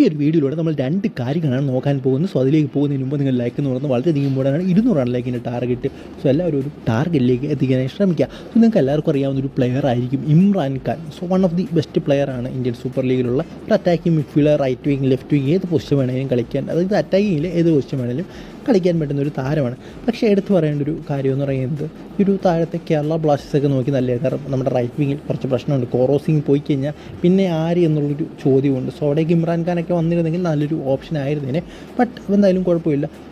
ഈ ഒരു വീഡിയോയിലൂടെ നമ്മൾ രണ്ട് കാര്യങ്ങളാണ് നോക്കാൻ പോകുന്നത്. സോ അതിലേക്ക് പോകുന്നതിന് മുമ്പ് നിങ്ങൾ ലൈക്ക് എന്ന് പറയുന്നത് വളരെയധികം ഇമ്പോർട്ടന്റ് ആണ്. ഇരുന്നൂറാണ് ലൈക്കിന്റെ ടാർഗറ്റ് സോ എല്ലാവരും ഒരു ടാർഗറ്റിലേക്ക് എത്തിക്കാൻ ശ്രമിക്കുക. സോ നിങ്ങൾക്ക് എല്ലാവർക്കും അറിയാവുന്ന ഒരു പ്ലെയർ ആയിരിക്കും Imran Khan. So one of the best player ആണ് ഇന്ത്യൻ സൂപ്പർ ലീഗിലുള്ള ഒരു attacking midfielder right wing left wing ഏത് പൊസിഷൻ വേണമെങ്കിലും കളിക്കാൻ അതായത് അറ്റാക്കിങ്ങിൽ ഏത് പൊസിഷൻ വേണമെങ്കിലും കളിക്കാൻ പറ്റുന്ന ഒരു താരമാണ്. പക്ഷേ എടുത്തു പറയേണ്ട ഒരു കാര്യം എന്ന് പറയുന്നത് ഒരു താരത്തെ കേരള ബ്ലാസ്റ്റേഴ്സൊക്കെ നോക്കി നല്ല കാരണം നമ്മുടെ റൈറ്റ് വിങ്ങിൽ കുറച്ച് പ്രശ്നമുണ്ട്. കോറോസിങ് പോയി കഴിഞ്ഞാൽ പിന്നെ ആര് എന്നുള്ളൊരു ചോദ്യമുണ്ട്. സോ അവിടേക്ക് ഇമ്രാൻ ഖാനൊക്കെ വന്നിരുന്നെങ്കിൽ നല്ലൊരു ഓപ്ഷൻ ആയിരുന്നേനെ. ബട്ട് എന്തായാലും കുഴപ്പമില്ല.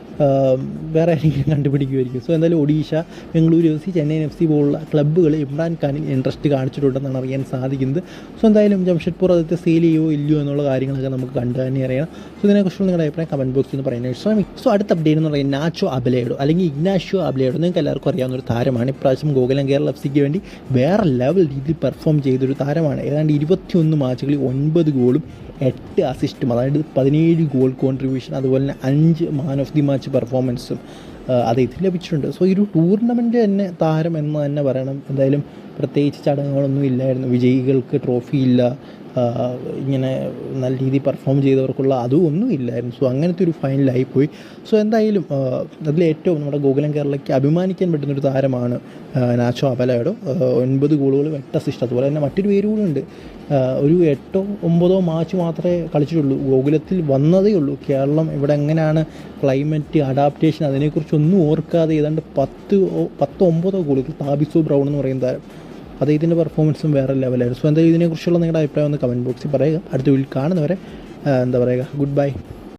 വേറെ ആരെങ്കിലും കണ്ടുപിടിക്കുമായിരിക്കും. സോ എന്തായാലും Odisha Bengaluru F C Chennaiyin F C പോലുള്ള ക്ലബ്ബുകൾ ഇമ്രാൻ ഖാനിൽ ഇൻട്രസ്റ്റ് കാണിച്ചിട്ടുണ്ടെന്നാണ് അറിയാൻ സാധിക്കുന്നത്. സോ എന്തായാലും ജംഷഡ്പൂർ അതൊക്കെ സെയിൽ ചെയ്യുമോ ഇല്ലയോ എന്നുള്ള കാര്യങ്ങളൊക്കെ നമുക്ക് കണ്ടു തന്നെ അറിയണം. സോ ഇതിനെക്കുറിച്ചുള്ള നിങ്ങളുടെ അഭിപ്രായം കമന്റ് ബോക്സിൽ നിന്ന് പറയാനായിട്ട് ശ്രമിക്കും സോ അടുത്ത അപ്ഡേറ്റ് എന്ന് പറയുന്നത് നാച്ചോ അബലയുടെ അല്ലെങ്കിൽ ഇഗ്നാഷ്യോ അബലയുടെ നിങ്ങൾക്ക് എല്ലാവർക്കും അറിയാവുന്ന ഒരു താരമാണ്. ഇപ്രാവശ്യം ഗോകുലം കേരള എഫ് സിക്ക് വേണ്ടി വേറെ ലെവൽ രീതിയിൽ പെർഫോം ചെയ്തൊരു താരമാണ്. ഏതാണ്ട് ഇരുപത്തിയൊന്ന് മാച്ചുകളിൽ ഒൻപത് ഗോളും എട്ട് അസിസ്റ്റും അതായത് പതിനേഴ് ഗോൾ കോൺട്രിബ്യൂഷൻ അതുപോലെ തന്നെ അഞ്ച് മാൻ ഓഫ് ദി മാച്ച് പെർഫോമൻസും അദ്ദേഹത്തിന് ലഭിച്ചിട്ടുണ്ട്. സോ ഈ ഒരു ടൂർണമെന്റ് തന്നെ താരം എന്ന് തന്നെ പറയണം. എന്തായാലും പ്രത്യേകിച്ച് ചടങ്ങുകളൊന്നും ഇല്ലായിരുന്നു. വിജയികൾക്ക് ട്രോഫി ഇല്ല. ഇങ്ങനെ നല്ല രീതിയിൽ പെർഫോം ചെയ്തവർക്കുള്ള അതും ഒന്നും ഇല്ലായിരുന്നു. സോ അങ്ങനത്തെ ഒരു ഫൈനലായി പോയി. സോ എന്തായാലും അതിലേറ്റവും നമ്മുടെ ഗോകുലം കേരളയ്ക്ക് അഭിമാനിക്കാൻ പറ്റുന്നൊരു താരമാണ് നാച്ചോ അബലയുടെ ഒൻപത് ഗോളുകൾ അസിസ്റ്റ് അതുപോലെ തന്നെ മറ്റൊരു പേര് കൂടെ ഉണ്ട്. ഒരു എട്ടോ ഒമ്പതോ മാച്ച് മാത്രമേ കളിച്ചിട്ടുള്ളൂ. ഗോകുലത്തിൽ വന്നതേ ഉള്ളൂ. കേരളം ഇവിടെ എങ്ങനെയാണ് ക്ലൈമറ്റ് അഡാപ്റ്റേഷൻ അതിനെക്കുറിച്ചൊന്നും ഓർക്കാതെ ഏതാണ്ട് പത്ത് പത്തോ ഒമ്പതോ ഗോളുകൾ താബിസോ ബ്രൗൺ എന്ന് പറയുന്ന താരം. അദ്ദേഹത്തിന്റെ പെർഫോമൻസും വേറെ ലെവലായിരുന്നു സോ എന്തായാലും ഇതിനെക്കുറിച്ചുള്ള നിങ്ങളുടെ അഭിപ്രായം ഒന്ന് കമന്റ് ബോക്സിൽ പറയുക. അടുത്ത വീട്ടിൽ കാണുന്നവരെ എന്താ പറയുക ഗുഡ് ബൈ